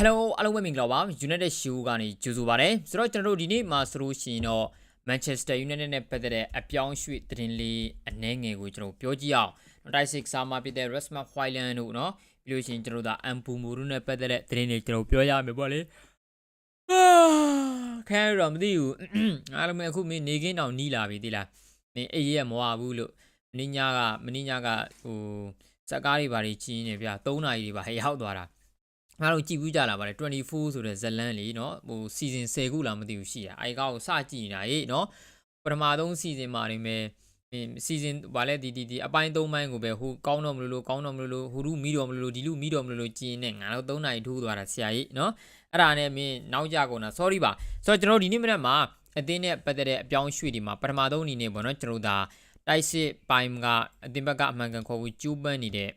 Hello အားလုံးပဲမင်္ဂလာပါ United Show ကနေကြိုဆိုပါရစေဆိုတော့ကျွန်တော်တို့ဒီနေ့မှာဆိုလို့ရှိရင်တော့ Manchester United နဲ့ပတ်သက်တဲ့အပြောင်းရွှေ့သတင်းလေးအနည်းငယ်ကိုကျွန်တော်ပြောကြည့်အောင်96စာမှာဖြစ်တဲ့ Rasmus Hojlund တို့နော်ပြီးလို့ရှိရင်ကျွန်တော်တို့ဒါ Ampumu တို့နဲ့ပတ်သက်တဲ့သတင်းတွေကျွန်တော်ပြောရမယ်ပေါ့လေအာခဲရတော့မသိဘူးအားလုံးပဲအခုမင်းနေကင်းတောင်နီးလာပြီသိလားနေအေးရမဝဘူးလို့မင်းညာကမင်းညာကဟိုစက်ကားတွေဘာတွေကြီးနေပြ3နာရီတွေပါဟဲ့ရောက်သွားတာ အားလုံးကြည့်ဘူးကြလာပါတယ်24ဆိုတဲ့ဇလန်းလေးเนาะဟိုစီဇန်10ခုလားမသိဘူးရှိတာအဲကောက်ကိုစကြည့်နေတာဟေ့เนาะပထမဆုံးစီဇန်မှာနေမယ်စီဇန်ဗာလဲဒီဒီဒီအပိုင်း3ပိုင်းကိုပဲဟိုကောင်းတော့မလို့လို့ကောင်းတော့မလို့လို့ဟိုလူမီတော့မလို့လို့ဒီလူမီတော့မလို့လို့ကြည်နေငါတို့3နိုင်ထိုးသွားတာဆရာကြီးเนาะအဲ့ဒါနဲ့မင်းနောက်ကြကုန်တာ sorry ပါဆိုတော့ကျွန်တော်ဒီနေ့မနေ့မှာအသင်းနဲ့ပတ်သက်တဲ့အပြောင်းရွှေ့ဒီမှာပထမဆုံးအနေနဲ့ပေါ့เนาะကျွန်တော်ဒါတိုက်စစ်ပိုင်းကအသင်းဘက်ကအမှန်ကန်ခေါ်ဖို့ကျူးပန်းနေတဲ့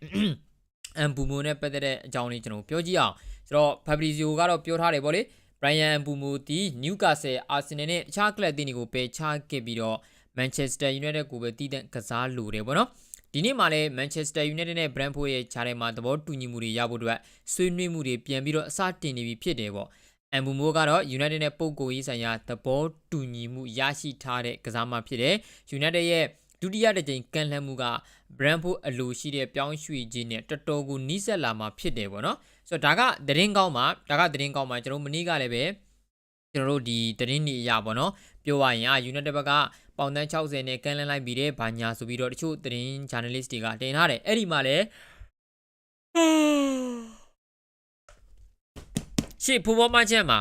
အမ်ပူမိုနဲ့ပတ်သက်တဲ့အကြောင်းလေးကျွန်တော်ပြောကြည့်အောင်ဆိုတော့ Fabrizio ကတော့ပြောထားတယ်ဗောလေ Brian Mbumo ဒီ Newcastle Arsenal နဲ့အခြားကလပ်အသင်းတွေကိုပယ်ချခဲ့ပြီးတော့ Manchester United ကိုပဲတည်တဲ့ကစားလိုတယ်ဗောနော်ဒီနေ့မှလည်း Manchester United နဲ့ Brentford ရဲ့ခြားထဲမှာသဘောတူညီမှုတွေရဖို့အတွက်ဆွေးနွေးမှုတွေပြန်ပြီးတော့အစတင်နေပြီဖြစ်တယ်ဗောအမ်ဘူမိုကတော့ United နဲ့ပုံကိုရေးဆိုင်ရာသဘောတူညီမှုရရှိထားတဲ့ကစားမဖြစ်တယ် United ရဲ့ ဒုတိယတစ်ကြိမ်ကန်လှမ်းမှုက Brentford အလိုရှိတဲ့ပြောင်းရွှေ့ခြင်းနဲ့တော်တော်ကိုနီးစပ်လာမှာဖြစ်တယ်ပေါ့နော်ဆိုတော့ဒါကသတင်းကောင်းပါဒါကသတင်းကောင်းပါကျွန်တော်မနေ့ကလည်းပဲကျွန်တော်တို့ဒီသတင်းတွေအရာပေါ့နော်ပြောရရင်အာ United ဘက်ကပေါင်တန်း60နဲ့ကန်လှမ်းလိုက်ပြီးတဲ့ဘာညာဆိုပြီးတော့တချို့သတင်း journalist တွေကတင်ထားတယ်အဲ့ဒီမှာလည်းရှေ့ဖူဘောမချက်မှာ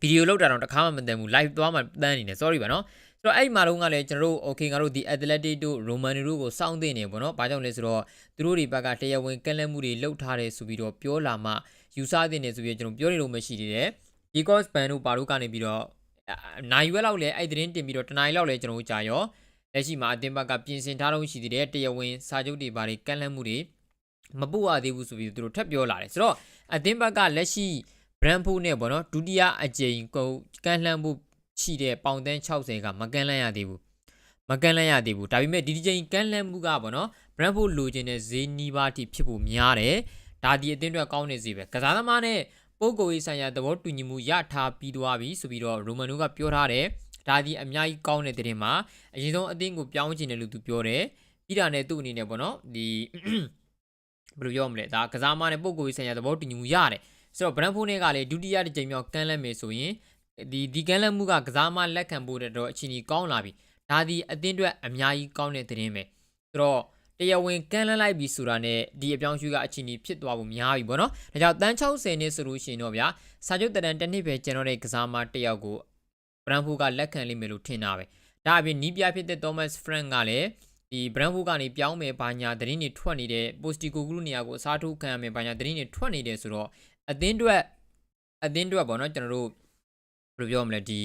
ဗီဒီယိုလောက်တာတော့တစ်ခါမှမတန်ဘူး live သွားမှတန်းနေတယ် sorry ပါနော် ဆိုတော့အဲ့ဒီမှာတော့ကလည်းကျွန်တော်တို့ okay ငါတို့ဒီ athletic တို့ roman တို့ကိုစောင့်သိနေပေါ့နော်ဘာကြောင့်လဲဆိုတော့သူတို့တွေဘက်ကတရားဝင်ကန့်လန့်မှုတွေလှုပ်ထားတယ်ဆိုပြီးတော့ပြောလာမှယူဆသိနေဆိုပြီးကျွန်တော်ပြောနေလို့မရှိသေးတယ် Ecos Ban တို့ဘာတို့ကနေပြီးတော့နိုင်ရွက်လောက်လဲအဲ့သတင်းတင်ပြီးတော့တနိုင်လောက်လဲကျွန်တော်တို့ကြာရောလက်ရှိမှာအတင်းဘက်ကပြင်ဆင်ထားတော့ရှိသေးတယ်တရားဝင်စာချုပ်တွေဘာတွေကန့်လန့်မှုတွေမပို့ရသေးဘူးဆိုပြီးသူတို့ထပ်ပြောလာတယ်ဆိုတော့အတင်းဘက်ကလက်ရှိ Brentford နဲ့ပေါ့နော်ဒုတိယအကြိမ်ကိုကန့်လှမ်းမှု ရှိတဲ့ပေါင်တန်း60ကမကန်လန့်ရသေးဘူးမကန်လန့်ရသေးဘူးဒါပေမဲ့ဒီဒီချိန်ကန်လန့်မှုကပေါ့နော် Brentford လိုချင်တဲ့ဈေးနီးပါးထိဖြစ်ဖို့များတယ်ဒါဒီအသင်းအတွက်ကောင်းနေစေပဲကစားသမားနဲ့ပုံကိုရေးဆိုင်ရာသဘောတူညီမှုရထားပြီးသွားပြီဆိုပြီးတော့ရိုမန်နိုကပြောထားတယ်ဒါဒီအများကြီးကောင်းတဲ့တဲ့မှာအရင်ဆုံးအသင်းကိုပြောင်းချင်တယ်လို့သူပြောတယ်ပြီးတာနဲ့သူ့အနေနဲ့ပေါ့နော်ဒီဘယ်လိုပြောမလဲဒါကစားသမားနဲ့ပုံကိုရေးဆိုင်ရာသဘောတူညီမှုရတယ်ဆိုတော့ Brentford နဲ့ကလည်းဒုတိယတစ်ကြိမ်မြောက်ကန်လန့်မယ်ဆိုရင် ဒီဒီကန်လက်မှုကကစားမလက်ခံဖို့တဲ့တော့အချိန်ကြီးကောင်းလာပြီဒါဒီအသင်းအတွက်အများကြီးကောင်းတဲ့သတင်းပဲဆိုတော့တရားဝင်ကန်လန်းလိုက်ပြီဆိုတာနဲ့ဒီအပြောင်းရွှေ့ကအချိန်ကြီးဖြစ်သွားဖို့များပြီပေါ့နော်ဒါကြောင့်တန်း60နဲ့ဆိုလို့ရှိရင်တော့ဗျာစာချုပ်တန်တစ်နှစ်ပဲကျွန်တော်တဲ့ကစားမတစ်ယောက်ကိုဘရန်ဖူကလက်ခံလိမ့်မယ်လို့ထင်တာပဲဒါအပြင်နီးပြဖြစ်တဲ့ Thomas Frank ကလည်းဒီဘရန်ဖူကနေပြောင်းမယ်ဘာညာသတင်းတွေထွက်နေတဲ့ Postico ကလူနေရာကိုအစားထိုးခံရမယ်ဘာညာသတင်းတွေထွက်နေတယ်ဆိုတော့အသင်းအတွက်အသင်းအတွက်ပေါ့နော်ကျွန်တော်တို့ ဘယ်လိုပြောမလဲဒီ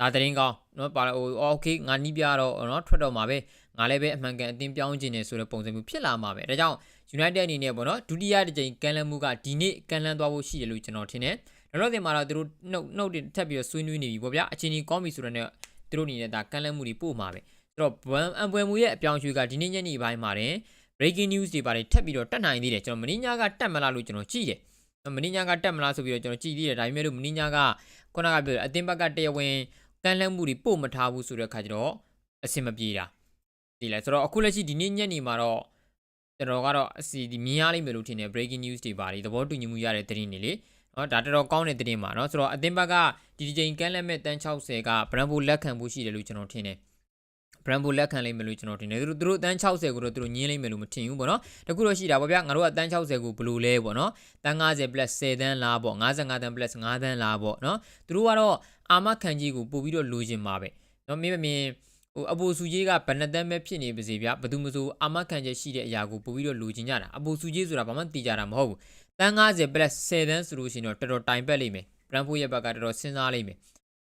ဒါတရင်ကောင်းเนาะပါဟိုโอเคငါနီးပြတော့เนาะထွက်တော့မှာပဲငါလည်းပဲအမှန်ကန်အသင်းပြောင်းခြင်းနေဆိုတဲ့ပုံစံမျိုးဖြစ်လာမှာပဲဒါကြောင့် United အနေနဲ့ပေါ့เนาะဒုတိယတစ်ကြိမ်ကန်လန်းမှုကဒီနေ့ကန်လန်းသွားဖို့ရှိတယ်လို့ကျွန်တော်ထင်တယ်လောလောဆယ်မှာတော့သူတို့နှုတ်နှုတ်ထပ်ပြီးတော့ဆွေးနွေးနေပြီပေါ့ဗျာအချင်းကြီးကောင်းပြီဆိုတော့ ਨੇ သူတို့အနေနဲ့ဒါကန်လန်းမှုတွေပို့မှာပဲဆိုတော့ဘန်အံပွဲမှုရဲ့အပြောင်းရွှေ့ကဒီနေ့ညနေပိုင်းမှာတင် breaking news တွေပါတယ်ထပ်ပြီးတော့တက်နိုင်သေးတယ်ကျွန်တော်မင်းညာကတက်မလားလို့ကျွန်တော်ကြည့်တယ် မင်းညာကတက်မလားဆိုပြီးတော့ကျွန်တော်ကြည့်သေးတယ်ဒါပေမဲ့လို့မင်းညာကခုနကပြောအတင်းဘက်ကတရားဝင်ကန့်လန့်မှုတွေပို့မထားဘူးဆိုတဲ့ခါကျတော့အဆင်မပြေတာဒီလဲဆိုတော့အခုလက်ရှိဒီနေ့ညနေမှာတော့ကျွန်တော်ကတော့အစီဒီမြင်ရလိမ့်မယ်လို့ထင်တယ် breaking news တွေပါလေသဘောတူညီမှုရတဲ့သတင်းတွေလေနော်ဒါတော်တော်ကောင်းတဲ့သတင်းပါနော်ဆိုတော့အတင်းဘက်ကဒီဒီချိန်ကန့်လန့်မဲ့တန်း60က Bravo လက်ခံဖို့ရှိတယ်လို့ကျွန်တော်ထင်တယ် Bravo လက်ခံလိမ့်မယ်လို့ကျွန်တော်ထင်တယ်သူတို့သူတို့တန်း60ကိုတော့သူတို့ညင်းလိမ့်မယ်လို့မထင်ဘူးပေါ့နော်တခုတော့ရှိတာပေါ့ဗျာငါတို့ကတန်း60ကိုဘယ်လိုလဲပေါ့နော်တန်း90 plus 10တန်းလားပေါ့55တန်း plus 5တန်းလားပေါ့နော်သူတို့ကတော့အာမခံကြီးကိုပို့ပြီးတော့လိုချင်ပါပဲနော်မင်းမမြင်ဟိုအပူစုကြီးကဘယ်နှတန်းပဲဖြစ်နေပါစေဗျာဘယ်သူမဆိုအာမခံချက်ရှိတဲ့အရာကိုပို့ပြီးတော့လိုချင်ကြတာအပူစုကြီးဆိုတာဘာမှသိကြတာမဟုတ်ဘူးတန်း90 plus 10တန်းဆိုလို့ရှိရင်တော့တော်တော်တိုင်ပက်လိမ့်မယ် Bravo ရဲ့ဘက်ကတော်တော်စဉ်းစားလိမ့်မယ်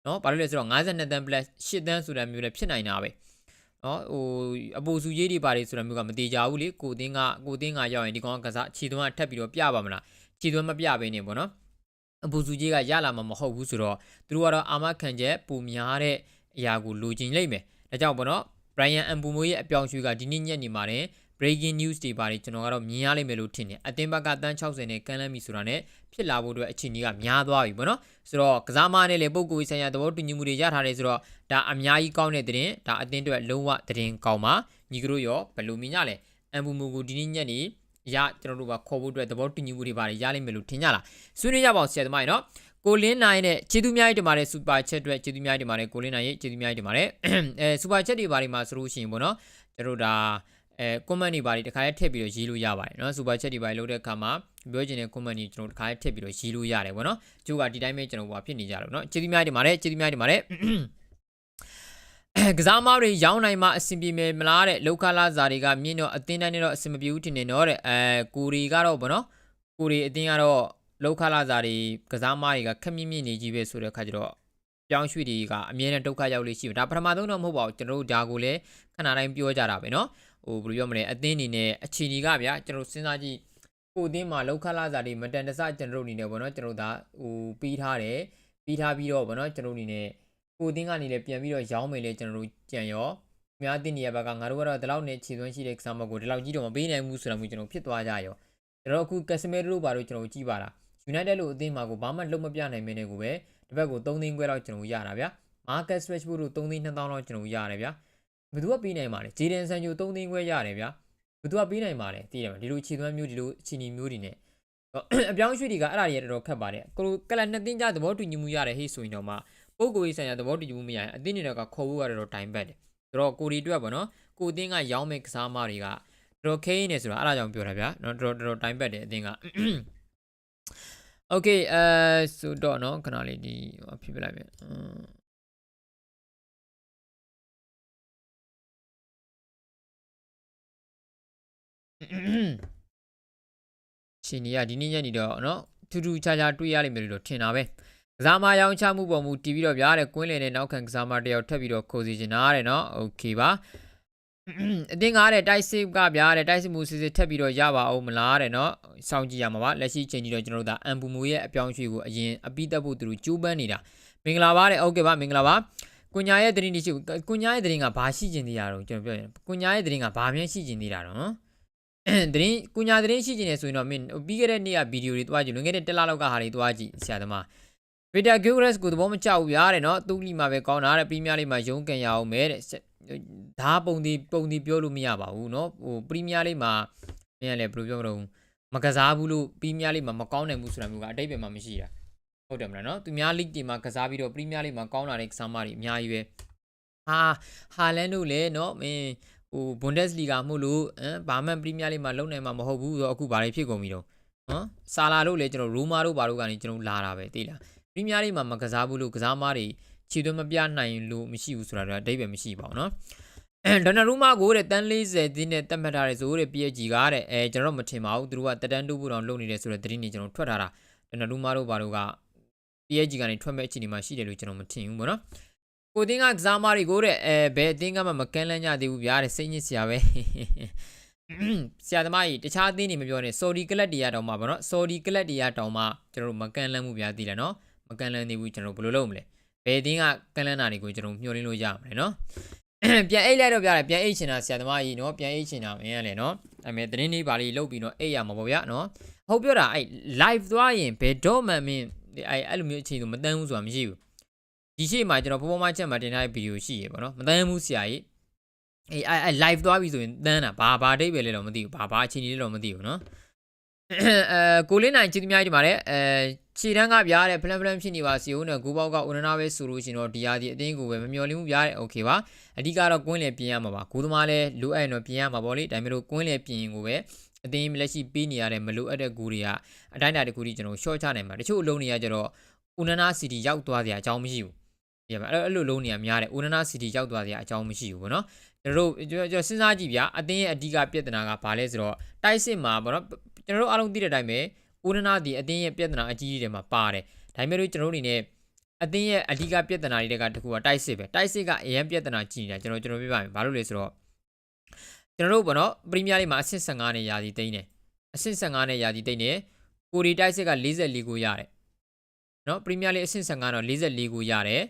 နော်ဘာလို့လဲဆိုတော့52တန်း plus 8တန်းဆိုတာမျိုးလည်းဖြစ်နိုင်တာပဲ နော်ဟိုအပူစုကြီးတွေပါတယ်ဆိုတာမျိုးကမတိကြဘူးလေကိုတင်းကကိုတင်းကရောက်ရင်ဒီကောင်ကစားခြေသွင်းကထပ်ပြီးတော့ပြပါမလားခြေသွင်းမပြဘဲနေပေါ့နော်အပူစုကြီးကရလာမှာမဟုတ်ဘူးဆိုတော့သူတို့ကတော့အာမခံချက်ပူများတဲ့အရာကိုလိုချင်လိမ့်မယ်ဒါကြောင့်ပေါ့နော် Brian Ambumo ရဲ့အပြောင်းရွှေ့ကဒီနေ့ညနေမှာတင် breaking news တွေပါတယ်ကျွန်တော်ကတော့မြင်ရလိမ့်မယ်လို့ထင်တယ်အတင်းဘက်ကတန်း60နဲ့ကမ်းလှမ်းပြီဆိုတာနဲ့ဖြစ်လာဖို့အတွက်အခြေအနေကများသွားပြီပေါ့နော်ဆိုတော့ကစားမနဲ့လေပုံကိုယ်ဆိုင်ရာသဘောတူညီမှုတွေရထားတယ်ဆိုတော့ဒါအများကြီးကောင်းတဲ့သတင်းဒါအတင်းအတွက်လုံးဝသတင်းကောင်းပါညီကတို့ရောဘယ်လိုမြင်ကြလဲအမ်ဘူမူကိုဒီနေ့ညက်နေရကျွန်တော်တို့ကခေါ်ဖို့အတွက်သဘောတူညီမှုတွေပါတယ်ရလိမ့်မယ်လို့ထင်ကြလားဆွေးနွေးကြပါအောင်ဆရာသမားရေနော်ကိုလင်းနိုင်နဲ့ခြေသူများရေးတင်ပါတယ်စူပါချက်အတွက်ခြေသူများရေးတင်ပါတယ်ကိုလင်းနိုင်ရေးခြေသူများရေးတင်ပါတယ်အဲစူပါချက်တွေပါတယ်မှာဆိုလို့ရှိရင်ပေါ့နော်ကျွန်တော်တို့ဒါ အဲ comment တွေပါတယ်တခါလေးထည့်ပြီးတော့ရေးလို့ရပါတယ်เนาะ super chat တွေပါတယ်လုပ်တဲ့အခါမှာပြောချင်တဲ့ comment တွေကျွန်တော်တခါလေးထည့်ပြီးတော့ရေးလို့ရတယ်ပေါ့เนาะကျိုးကဒီတိုင်းပဲကျွန်တော်ဟိုဖြစ်နေကြတော့เนาะကျေးဇူးများတင်ပါတယ်ကျေးဇူးများတင်ပါတယ်ကစားမားတွေရောင်းနိုင်မှအဆင်ပြေမယ်မလားတဲ့လောက်ခလာဇာတွေကမြင့်တော့အတင်းတိုင်းနဲ့တော့အဆင်မပြေဘူးထင်နေတော့တဲ့အဲကိုရီကတော့ဗောနော်ကိုရီအတင်းကတော့လောက်ခလာဇာတွေကစားမားတွေကခက်မြင့်မြင့်နေကြီးပဲဆိုတဲ့အခါကျတော့ပြောင်းရွှေ့တွေကအမြဲတမ်းဒုက္ခရောက်လို့ရှိတယ်ဒါပထမဆုံးတော့မဟုတ်ပါဘူးကျွန်တော်တို့ဒါကိုလည်းခဏတိုင်းပြောကြတာပဲเนาะ ဟိုဘယ်လိုပြောမလဲအတင်းအနေနဲ့အခြေအနေကဗျာကျွန်တော်စဉ်းစားကြည့်ကိုအတင်းမှာလောက်ခလာဇာတွေမတန်တဆကျွန်တော်တို့အနေနဲ့ဗောနော်ကျွန်တော်တို့ဒါဟိုပြီးထားတယ်ပြီးထားပြီးတော့ဗောနော်ကျွန်တော်တို့အနေနဲ့ကိုအတင်းကနေလည်းပြန်ပြီးတော့ရောင်းမယ်လေကျွန်တော်တို့ကြံရောအများတင်းနေရဘက်ကငါတို့ကတော့ဒီလောက်နဲ့ခြေသွင်းရှိတဲ့ကစားမကိုဒီလောက်ကြီးတော့မပေးနိုင်ဘူးဆိုတာမျိုးကျွန်တော်ဖြစ်သွားကြရောကျွန်တော်အခုကက်စမဲတို့ဘာလို့ကျွန်တော်ကြည့်ပါလား United လို့အသင်းမှာကိုဘာမှလုံးမပြနိုင်မင်းနဲ့ကိုပဲတစ်ဘက်ကို3သိန်းခွဲလောက်ကျွန်တော်ရတာဗျာ Market Rashford တို့3သိန်း2000လောက်ကျွန်တော်ရတယ်ဗျာ ဘယ်သူကပေးနိုင်ပါလဲဂျေဒန်ဆန်ချို3သိန်းခွဲရတယ်ဗျာဘယ်သူကပေးနိုင်ပါလဲသိရမှာဒီလိုခြေသွမ်းမျိုးဒီလိုခြေနီမျိုးတွေနဲ့အပြောင်းရွှေ့တွေကအဲ့ဒါတွေတော်တော်ခက်ပါတယ်ကိုကလန်နှစ်သိန်းကြသဘောတူညီမှုရတယ်ဟေ့ဆိုရင်တော့မှပုဂ္ဂိုလ်ရေးဆိုင်ရာသဘောတူညီမှုမရရင်အသင်းတွေကခေါ်ဖို့ကတော့တိုင်ပတ်တယ်ဆိုတော့ကိုဒီအတွက်ပေါ့နော်ကိုအသင်းကရောင်းမဲ့ကစားမတွေကတော်ခဲနေဆိုတော့အဲ့ဒါကြောင့်ပြောတာဗျာနော်တော်တော်တိုင်ပတ်တယ်အသင်းက Okay အဲဆိုတော့နော်ခဏလေးဒီဖြစ်ပြလိုက်မယ် ရှင်ကြီးကဒီနေ့ညနေတော့เนาะထူးထူးခြားခြားတွေ့ရလိမ့်မယ်လို့ထင်တာပဲကစားမရောင်းချမှုပေါ်မူတည်ပြီးတော့ဗျာတဲ့ကွင်းလည်နဲ့နောက်ခံကစားမတယောက်ထပ်ပြီးတော့ခိုးစီချင်တာတဲ့เนาะ Okay ပါအတင်းကားတဲ့တိုက်စစ်ကဗျာတဲ့တိုက်စစ်မှုစစ်စစ်ထပ်ပြီးတော့ရပါအောင်မလားတဲ့เนาะစောင့်ကြည့်ရမှာပါလက်ရှိချိန်ကြီးတော့ကျွန်တော်တို့ဒါအမ်ပူမူရဲ့အပြောင်းရွှေ့ကိုအရင်အပိတက်ဖို့သူတို့ကြိုးပမ်းနေတာမင်္ဂလာပါတဲ့ဟုတ်ကဲ့ပါမင်္ဂလာပါကွန်ညာရဲ့သတင်းတိရှိကွန်ညာရဲ့သတင်းကဘာရှိကျင်သေးတာတော့ကျွန်တော်ပြောရင်ကွန်ညာရဲ့သတင်းကဘာမှရှိကျင်သေးတာတော့ တရင်ကုညာတရင်ရှိနေတယ်ဆိုရင်တော့မင်းပြီးခဲ့တဲ့နေ့ကဗီဒီယိုတွေတွားကြည့်လွန်ခဲ့တဲ့တစ်လလောက်ကဟာတွေတွားကြည့်ဆရာသမား Peter Gilchrist ကိုသဘောမကျဘူးဗျာတဲ့နော်သူ့လီမှာပဲကောင်းတာတဲ့ပရီးမီးယားလိမှာရုံးကန်ရအောင်ပဲတဲ့ဒါပုံဒီပုံဒီပြောလို့မရပါဘူးနော်ဟိုပရီးမီးယားလိမှာမင်းကလည်းဘယ်လိုပြောမလို့မကစားဘူးလို့ပရီးမီးယားလိမှာမကောင်းနိုင်ဘူးဆိုတာမျိုးကအတိတ်ပဲမှမရှိတာဟုတ်တယ်မလားနော်သူများလိတွေမှာကစားပြီးတော့ပရီးမီးယားလိမှာကောင်းလာတဲ့ကစားမတွေအများကြီးပဲဟာဟာလန်တို့လည်းနော်မင်း ဟို Bundesliga မို့လို့ဟမ်ဘာမှပရီးမီးယားလိမှာလုံနိုင်မှာမဟုတ်ဘူးဆိုတော့အခုဘာတွေဖြစ်ကုန်ပြီတော့နော်ဆာလာတို့လည်းကျွန်တော်ရိုမာတို့ဘာတို့ကနေကျွန်တော်လာတာပဲသိလားပရီးမီးယားလိမှာမကစားဘူးလို့ကစားမားတွေခြေသွင်းမပြနိုင်လို့မရှိဘူးဆိုတာတော့အတိတ်ပဲမရှိပါဘူးနော်ဒနာရူမာကိုတဲ့တန်း40သင်းနဲ့တတ်မှတ်ထားတယ်ဆိုတဲ့ PSG ကတဲ့အဲကျွန်တော်မထင်ပါဘူးသူတို့ကတက်တန်းတိုးဖို့တောင်လုပ်နေတယ်ဆိုတဲ့သတင်းတွေကျွန်တော်ထွက်ထားတာဒနာရူမာတို့ဘာတို့က PSG ကနေထွက်မဲ့အခြေအနေမှာရှိတယ်လို့ကျွန်တော်မထင်ဘူးပေါ့နော် ကိုတင်းကကစားမတွေကိုတဲ့အဲဘယ်အတင်းကမှမကန်းလန်းကြသေးဘူးဗျာတဲ့စိတ်ညစ်စရာပဲဆရာသမားကြီးတခြားအသင်းတွေမပြောနဲ့ Saudi ကလပ်တွေရတောင်မှပေါ့နော် Saudi ကလပ်တွေရတောင်မှကျွန်တော်တို့မကန်းလန်းမှုဗျာသိလားနော်မကန်းလန်းသေးဘူးကျွန်တော်ဘယ်လိုလုပ်မလဲဘယ်အတင်းကကန်းလန်းတာတွေကိုကျွန်တော်မျှော်လင့်လို့ရမှာလဲနော်ပြန်အိတ်လိုက်တော့ပြတယ်ပြန်အိတ်ချင်တာဆရာသမားကြီးနော်ပြန်အိတ်ချင်တာမင်းရလေနော်အဲမဲ့တင်းလေးပါလေးလုတ်ပြီးတော့အိတ်ရမှာပေါ့ဗျာနော်ဟုတ်ပြောတာအဲ့ live သွားရင်ဘယ်တော့မှမင်းအဲ့အဲ့လိုမျိုးအချိန်ဆိုမတန်းဘူးဆိုတာမရှိဘူး ဒီရှေ့မှာကျွန်တော်ပေါ်ပေါ်မှချက်မှာတင်ထားတဲ့ဗီဒီယိုရှိရေပေါ့နော်မတန်းဘူးဆရာကြီးအေးအဲ့အဲ့ live သွားပြီဆိုရင်တန်းတာဘာဘာအိတ်ပဲလဲတော့မသိဘူးဘာဘာအချိန်ကြီးလဲတော့မသိဘူးနော်အဲကိုလင်းနိုင်ကြည့်သမားကြီးဒီမှာလေအဲခြေတန်းကပြားတဲ့ဖလန်ဖလန်ဖြစ်နေပါစီဦးနဲ့ဂိုးပေါက်ကဦးနနာပဲဆိုလို့ရှင်တော့ဒီဟာဒီအတင်းကိုပဲမမျော်လင့်မှုပြားတဲ့โอเคပါအဓိကတော့ကွင်းလေပြင်ရမှာပါဂိုးသမားလည်းလိုအပ်ရင်တော့ပြင်ရမှာပေါ့လေဒါပေမဲ့လို့ကွင်းလေပြင်ရင်ကိုပဲအတင်းလက်ရှိပေးနေရတဲ့မလိုအပ်တဲ့ဂိုးတွေကအတိုင်းအတာတစ်ခုထိကျွန်တော်ရှော့ချနိုင်မှာတချို့အလုံးတွေကကျတော့ဦးနနာစီတီရောက်သွားစရာအကြောင်းမရှိဘူး ဒီမှာအဲ့အဲ့လိုလုံးနေရများတယ်ဦးနနာစီတီရောက်သွားစရာအကြောင်းမရှိဘူးဗောနော်ကျွန်တော်တို့ကျွန်တော်စဉ်းစားကြည့်ဗျာအတင်းရဲ့အဓိကပြဿနာကဘာလဲဆိုတော့တိုက်စစ်မှာဗောနော်ကျွန်တော်တို့အားလုံးသိတဲ့အတိုင်းပဲဦးနနာဒီအတင်းရဲ့ပြဿနာအကြီးကြီးတွေမှာပါတယ်ဒါပေမဲ့လို့ကျွန်တော်တို့အနေနဲ့အတင်းရဲ့အဓိကပြဿနာတွေကတခုကတိုက်စစ်ပဲတိုက်စစ်ကအရင်ပြဿနာကြီးနေတာကျွန်တော်ကျွန်တော်ပြပါမယ်ဘာလို့လဲဆိုတော့ကျွန်တော်တို့ဗောနော်ပရီးမီးယားလိမှာအဆင့်15နဲ့ယာစီတိန်းတယ်အဆင့်15နဲ့ယာစီတိန်းတယ်ကိုရီတိုက်စစ်က44ကိုရတယ်နော်ပရီးမီးယားလိအဆင့်15တော့44ကိုရတယ်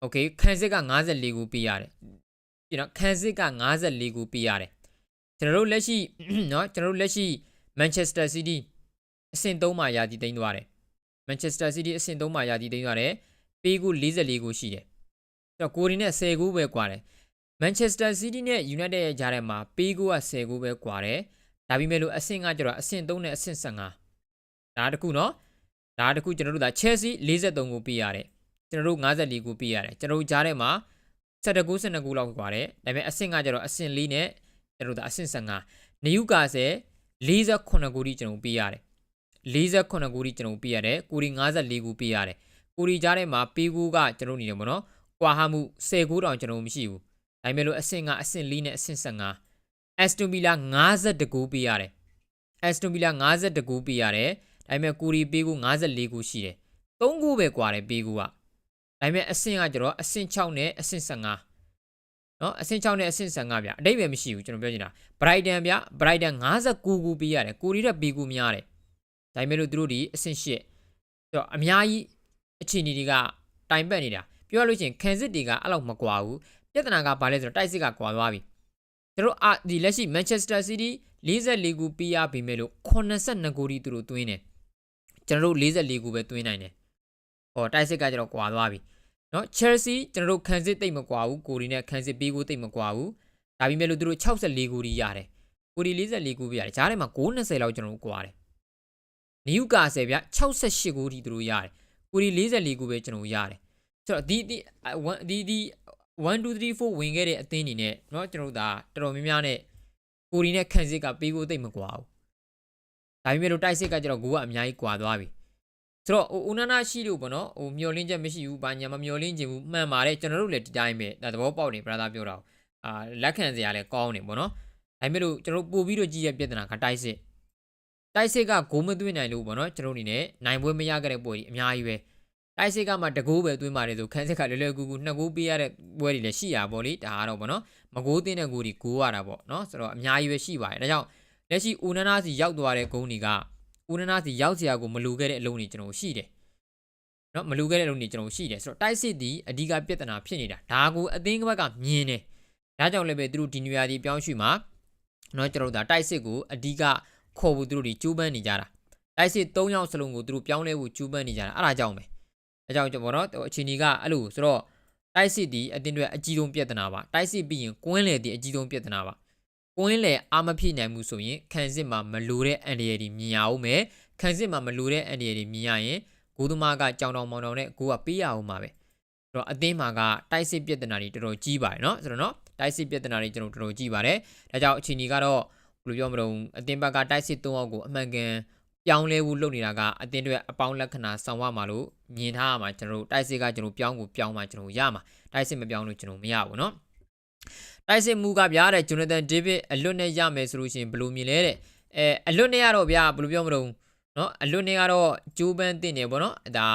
โอเคခန်းစစ်က54ကိုပေးရတယ်ကျွန်တော်ခန်းစစ်က54ကိုပေးရတယ် ကျွန်တော်တို့လက်ရှိ เนาะကျွန်တော်တို့လက်ရှိ Manchester City အဆင့်3မှာယာတီသိမ်းသွားတယ် Manchester City အဆင့်3မှာယာတီသိမ်းသွားတယ်ပေးကူ44ကူရှိတယ်အဲ့တော့ကိုရီနဲ့10ကူပဲကွာတယ် Manchester City နဲ့ United ရဲ့ကြားထဲမှာပေးကူက10ကူပဲကွာတယ်ဒါပေမဲ့လို့အဆင့်ကကျတော့အဆင့်3နဲ့အဆင့်15ဒါတခုเนาะဒါတခုကျွန်တော်တို့ဒါ Chelsea 43ကူပေးရတယ် ကျွန်တော်တို့54ကူပေးရတယ်ကျွန်တော်တို့ကြားထဲမှာ79 12ကူလောက်ကွာတယ်ဒါပေမဲ့အဆင့်ကကျတော့အဆင့်4နဲ့ကျွန်တော်တို့ဒါအဆင့်15နယူကာဆယ်48ကူထိကျွန်တော်ပေးရတယ်48ကူထိကျွန်တော်ပေးရတယ်ကိုရီ54ကူပေးရတယ်ကိုရီကြားထဲမှာပေးကူကကျွန်တော်နေတယ်ပေါ့နော်ကွာဟမှု10ကူတောင်ကျွန်တော်မရှိဘူးဒါပေမဲ့လို့အဆင့်ကအဆင့်4နဲ့အဆင့်15 Aston Villa 52ကူပေးရတယ် Aston Villa 52ကူပေးရတယ်ဒါပေမဲ့ကိုရီပေးကူ54ကူရှိတယ်3ကူပဲကွာတယ်ပေးကူက ဒါပေမဲ့အဆင့်ကကျတော့အဆင့်6နဲ့အဆင့်15နော်အဆင့်6နဲ့အဆင့်15ဗျအတိတ်ပဲမရှိဘူးကျွန်တော်ပြောချင်တာ Brighton ဗျ Brighton 59ကူပေးရတယ်ကိုရီတက်ပေးကူများတယ်ဒါပေမဲ့လို့သူတို့ဒီအဆင့်8ဆိုတော့အများကြီးအခြေအနေတွေကတိုင်ပတ်နေတာပြောရလို့ချင်းခံစစ်တွေကအဲ့လောက်မကွာဘူးပြဿနာကဘာလဲဆိုတော့တိုက်စစ်ကကွာသွားပြီကျွန်တော်အာဒီလက်ရှိ Manchester City 44ကူပေးရပြီမဲ့လို့82ကူဒီသူတို့သွင်းတယ်ကျွန်တော်တို့44ကူပဲသွင်းနိုင်တယ် ဟောတိုက်စစ်ကကျတော့ကွာသွားပြီနော် Chelsea ကျွန်တော်တို့ခံစစ်တိတ်မကွာဘူးကိုရီနဲ့ခံစစ်ပေးကူတိတ်မကွာဘူးဒါပေမဲ့လို့သူတို့64ကူဒီရတယ်ကိုရီ44ကူပေးရတယ်ဂျားထဲမှာ920လောက်ကျွန်တော်တို့ကွာတယ်နယူကာဆယ်ဗျ68ကူဒီသူတို့ရတယ်ကိုရီ44ကူပဲကျွန်တော်ရတယ်ဆိုတော့ဒီဒီဒီဒီ1 2 3 4ဝင်ခဲ့တဲ့အသင်းအနေနဲ့เนาะကျွန်တော်တို့ဒါတော်တော်များများနဲ့ကိုရီနဲ့ခန့်စစ်ကပေးဖို့သိမ့်မကွာဘူးဒါပေမဲ့လို့တိုက်စစ်ကကျတော့ဂိုးကအများကြီးကွာသွားပြီ ဆိုတော့ဟိုဦးနာနာရှိလို့ပေါ့နော်ဟိုမျောလင်းချက်မရှိဘူးဘာညာမမျောလင်းခြင်းဘူးမှန်ပါတယ်ကျွန်တော်တို့လည်းဒီတိုင်းပဲဒါသဘောပေါက်နေဗရာသာပြောတာအာလက်ခံစရာလည်းကောင်းနေပေါ့နော်ဒါပေမဲ့လို့ကျွန်တော်တို့ပို့ပြီးတော့ကြည့်ရပြဿနာကတိုက်စစ်တိုက်စစ်ကဂိုးမသွင်းနိုင်လို့ပေါ့နော်ကျွန်တော်အနေနဲ့နိုင်ပွဲမရခဲ့တဲ့ပွဲကြီးအများကြီးပဲတိုက်စစ်ကမှတကိုးပဲသွင်းပါတယ်ဆိုခန်းစစ်ကလွယ်လွယ်ကူကူနှစ်ကိုးပေးရတဲ့ပွဲတွေလည်းရှိရပါဗောလေဒါကတော့ဗောနော်မကိုးသိတဲ့ကိုးဒီကိုးရတာဗောနော်ဆိုတော့အများကြီးပဲရှိပါတယ်ဒါကြောင့်လက်ရှိဦးနနာစီရောက်သွားတဲ့ဂုံးတွေက ဦးနနာစီရောက်စရာကိုမလူခဲ့တဲ့အလုံးတွေကျွန်တော်ရှိတယ်နော်မလူခဲ့တဲ့အလုံးတွေကျွန်တော်ရှိတယ်ဆိုတော့တိုက်စစ်ဒီအဓိကပြဿနာဖြစ်နေတာဒါကိုအသင်းကဘက်ကမြင်တယ်ဒါကြောင့်လည်းပဲသူတို့ဒီနွေရာသီပြောင်းရွှေ့မှာနော်ကျွန်တော်တို့ဒါတိုက်စစ်ကိုအဓိကခေါ်ဖို့သူတို့ဒီကျိုးပန်းနေကြတာတိုက်စစ်၃ယောက်စလုံးကိုသူတို့ပြောင်းလဲဖို့ကျိုးပန်းနေကြတာအဲ့ဒါကြောင့်ပဲအဲကြောင့်ကျွန်တော်နော်အချိန်ကြီးကအဲ့လိုဆိုတော့တိုက်စစ်ဒီအတင်းတွေအကြီးဆုံးပြဿနာပါတိုက်စစ်ပြီးရင်ကွင်းလေဒီအကြီးဆုံးပြဿနာပါ ကွင်းလေအာမဖြစ်နိုင်မှုဆိုရင်ခံစစ်မှာမလိုတဲ့အန်ဒီရယ်ဒီမြင်ရအောင်မယ်ခံစစ်မှာမလိုတဲ့အန်ဒီရယ်ဒီမြင်ရရင်ဂိုးသမားကကြောင်တောင်မောင်တောင်နဲ့ကိုကပေးရအောင်ပါပဲဆိုတော့အသင်းမှာကတိုက်စစ်ပြဿနာတွေတော်တော်ကြီးပါတယ်နော်ဆိုတော့နော်တိုက်စစ်ပြဿနာတွေကျွန်တော်တော်တော်ကြီးပါတယ်ဒါကြောင့်အချိန်ကြီးကတော့ဘယ်လိုပြောမလို့အသင်းဘက်ကတိုက်စစ်၃ယောက်ကိုအမှန်ကန်ပြောင်းလဲဖို့လုပ်နေတာကအတင်းတွေအပေါင်းလက္ခဏာဆောင်ရမှာလို့မြင်ထားရမှာကျွန်တော်တို့တိုက်စစ်ကကျွန်တော်ပြောင်းကိုပြောင်းမှကျွန်တော်ရမှာတိုက်စစ်မပြောင်းလို့ကျွန်တော်မရဘူးเนาะ တိုက်စစ်မှုကဗျာတဲ့ဂျိုနာသန်ဒေးဗစ်အလွတ်နဲ့ရမယ်ဆိုလို့ရှိရင်ဘယ်လိုမြင်လဲတဲ့အဲအလွတ်နဲ့ရတော့ဗျာဘယ်လိုပြောမလို့နော်အလွတ်နဲ့ကတော့ကျိုးပန်းတင်တယ်ပေါ့နော်ဒါ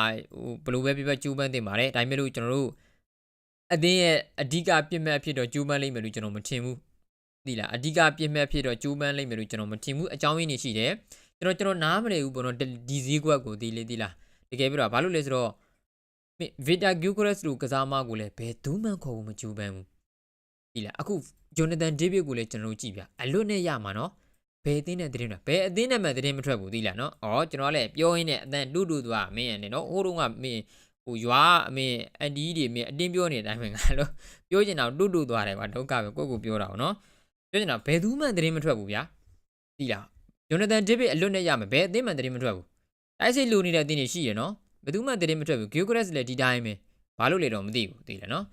ဟိုဘယ်လိုပဲပြပြကျိုးပန်းတင်ပါတယ်ဒါပေမဲ့လို့ကျွန်တော်တို့အသင်းရဲ့အဓိကပြစ်မှတ်ဖြစ်တော့ကျိုးပန်းလိမ့်မယ်လို့ကျွန်တော်မထင်ဘူးဒီလားအဓိကပြစ်မှတ်ဖြစ်တော့ကျိုးပန်းလိမ့်မယ်လို့ကျွန်တော်မထင်ဘူးအကြောင်းရင်းနေရှိတယ်ကျွန်တော်ကျွန်တော်နားမလည်ဘူးပေါ့နော်ဒီဈေးကွက်ကိုဒီလေးဒီလားတကယ်ပြောတာဘာလို့လဲဆိုတော့ဗီတာဂူကရက်စ်လိုကစားမကိုလည်းဘယ်သူမှခေါ်ဖို့မကျိုးပန်းဘူး ဒီလားအခုဂျိုနာသန်ဒေးဗစ်ကိုလည်းကျွန်တော်တို့ကြည့်ပြအလွတ်နဲ့ရမှာနော်ဘယ်အသင်းနဲ့သတင်းလဲဘယ်အသင်းနဲ့မှသတင်းမထွက်ဘူးသိလားနော်ဩကျွန်တော်ကလည်းပြောရင်းနဲ့အတန်တူတူသွားမင်းရနေနော်ဟိုတုန်းကမင်းဟိုရွာအမင်းအန်ဒီတွေမင်းအတင်းပြောနေတဲ့အတိုင်းပဲငါလို့ပြောချင်တာတူတူသွားတယ်ကွာဒုက္ခပဲကိုယ့်ကိုပြောတာနော်ပြောချင်တာဘယ်သူမှသတင်းမထွက်ဘူးဗျာသိလားဂျိုနာသန်ဒေးဗစ်အလွတ်နဲ့ရမယ်ဘယ်အသင်းမှသတင်းမထွက်ဘူးတိုက်စစ်လူနေတဲ့အသင်းတွေရှိရနော်ဘယ်သူမှသတင်းမထွက်ဘူးဂီယိုဂရက်စ်လည်းဒီတိုင်းပဲဘာလို့လဲတော့မသိဘူးသိတယ်နော်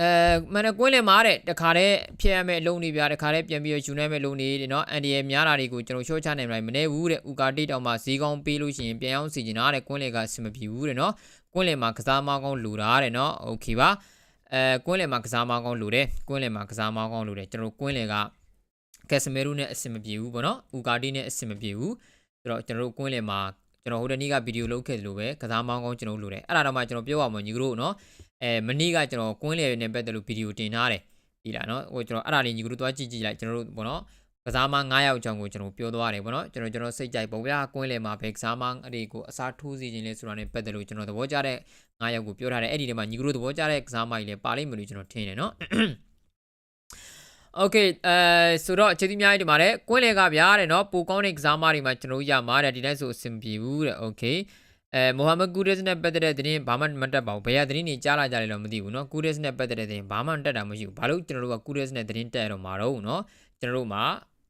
အဲမနကွင်းလင်မာတဲ့တခါတည်းဖျက်ရမယ့်အလုံးတွေပြတခါတည်းပြန်ပြီးယူနေမယ့်လုံးတွေတဲ့နော်အန်ဒီရဲ့များတာတွေကိုကျွန်တော်ရှော့ချနိုင်မလားမနေဘူးတဲ့ဥကာတိတောင်မှာဈေးကောင်းပေးလို့ရှိရင်ပြန်အောင်စီကျင်တာတဲ့ကွင်းလင်ကအဆင်မပြေဘူးတဲ့နော်ကွင်းလင်မှာကစားမကောင်းလူတာတဲ့နော်โอเคပါအဲကွင်းလင်မှာကစားမကောင်းလူတယ်ကွင်းလင်မှာကစားမကောင်းလူတယ်ကျွန်တော်ကွင်းလင်ကကက်စမီရိုနဲ့အဆင်မပြေဘူးပေါ့နော်ဥကာတီနဲ့အဆင်မပြေဘူးဆိုတော့ကျွန်တော်တို့ကွင်းလင်မှာကျွန်တော်ဟိုတနေ့ကဗီဒီယိုလုပ်ခဲ့သလိုပဲကစားမောင်းကောင်းကျွန်တော်လုပ်တယ်အဲ့ဒါတော့မှကျွန်တော်ပြောရမှာညီကတို့နော် အဲမနေ့ကကျွန်တော်ကွင်းလင်နဲ့ပတ်သက်လို့ဗီဒီယိုတင်ထားတယ်ဒီလားနော်ဟိုကျွန်တော်အဲ့ဒါလေးညီကတို့သွားကြည့်ကြည့်လိုက်ကျွန်တော်တို့ပေါ့နော်ကစားမ9ယောက်ချောင်းကိုကျွန်တော်ပြောသွားတယ်ပေါ့နော်ကျွန်တော်ကျွန်တော်စိတ်ကြိုက်ပုံဗျာကွင်းလယ်မှာဘယ်ကစားမအလေးကိုအစားထိုးစီခြင်းလဲဆိုတာ ਨੇ ပတ်သက်လို့ကျွန်တော်သဘောကျတဲ့9ယောက်ကိုပြောထားတယ်အဲ့ဒီထဲမှာညီကတို့သဘောကျတဲ့ကစားမကြီးလည်းပါလိမ့်မယ်လို့ကျွန်တော်ထင်တယ်နော် โอเคအဲဆိုတော့အခြေသည်များကြီးဒီမှာတဲ့ကွင်းလေကဗျာတဲ့နော်ပိုကောင်းတဲ့ကစားမတွေမှာကျွန်တော်တို့ရမှာတဲ့ဒီတိုင်းဆိုအဆင်ပြေဘူးတဲ့โอเค အဲမိုဟာမက်ကူရက်စ်နဲ့ပတ်သက်တဲ့သတင်းဘာမှမတက်ပါဘူးဘယ်ရသတင်းတွေကြားလာကြတယ်လို့မသိဘူးเนาะကူရက်စ်နဲ့ပတ်သက်တဲ့သတင်းဘာမှတက်တာမရှိဘူးဘာလို့ကျွန်တော်တို့ကကူရက်စ်နဲ့သတင်းတက်ရတော့မှာတော့เนาะကျွန်တော်တို့မှာ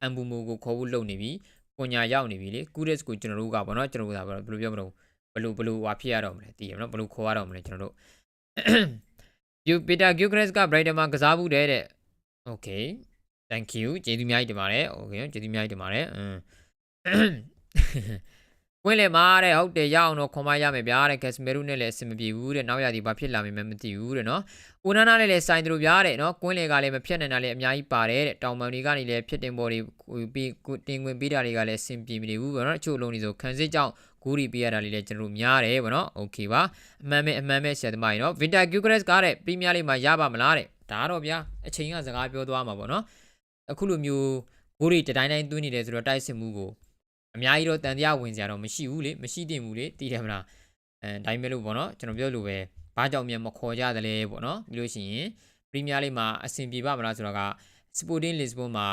အမ်ဘူမိုကိုခေါ်ဖို့လုပ်နေပြီကိုညာရောက်နေပြီလေကူရက်စ်ကိုကျွန်တော်တို့ကပေါ့เนาะကျွန်တော်တို့ကဘယ်လိုပြောမလို့ဘယ်လိုဘယ်လိုဟွာဖြစ်ရတော့မလဲသိရမလားဘယ်လိုခေါ်ရတော့မလဲကျွန်တော်တို့ ယူပီတာဂျူဂရက်စ်ကဘရိုက်တာမှာကစားဘူးတဲ့တဲ့ okay thank you ကျေးဇူးအများကြီးတင်ပါတယ် okay ကျေးဇူးအများကြီးတင်ပါတယ်အင်း ဝင်းလေမာတဲ့ဟုတ်တယ်ရအောင်တော့ခွန်မရမယ်ဗျာတဲ့ကက်စမေရုနဲ့လည်းအဆင်မပြေဘူးတဲ့နောက်ရသည်ဘာဖြစ်လာမယ်မသိဘူးတဲ့နော်။ဦးနာနာနဲ့လည်းစိုင်းတို့ဗျာတဲ့နော်။ကွင်းလေကလည်းမဖြတ်နိုင်တာလည်းအများကြီးပါတယ်တဲ့။တောင်ပန်တွေကနေလည်းဖြစ်တင်ပေါ်တွေပြီးတင်ဝင်ပေးတာတွေကလည်းအဆင်ပြေမနေဘူးဗျာနော်။အချို့အလုံးတွေဆိုခန်းစစ်ကြောင့်ဂူရီပေးရတာလေးလည်းကျွန်တော်တို့များတယ်ဗျာနော်။ Okay ပါ။အမှန်ပဲအမှန်ပဲဆရာသမားကြီးနော်။ Winter Gugres ကတဲ့ပရီးမီးယားလိမှာရပါမလားတဲ့။ဒါတော့ဗျာအချိန်ကစကားပြောသွားမှာပေါ့နော်။အခုလိုမျိုးဂူရီတတိုင်းတိုင်းသွင်းနေတယ်ဆိုတော့တိုက်စစ်မှုကို အများကြီးတော့တန်တရားဝင်စရာတော့မရှိဘူးလေမရှိတင်ဘူးလေသိတယ်မလားအဲဒါပေမဲ့လို့ပေါ့နော်ကျွန်တော်ပြောလို့ပဲဘာကြောင့်မြန်မခေါ်ကြသလဲပေါ့နော်ပြီးလို့ရှိရင်ပရီးမီးယားလိမှာအဆင်ပြေပါမလားဆိုတော့က Sporting Lisbon မှာ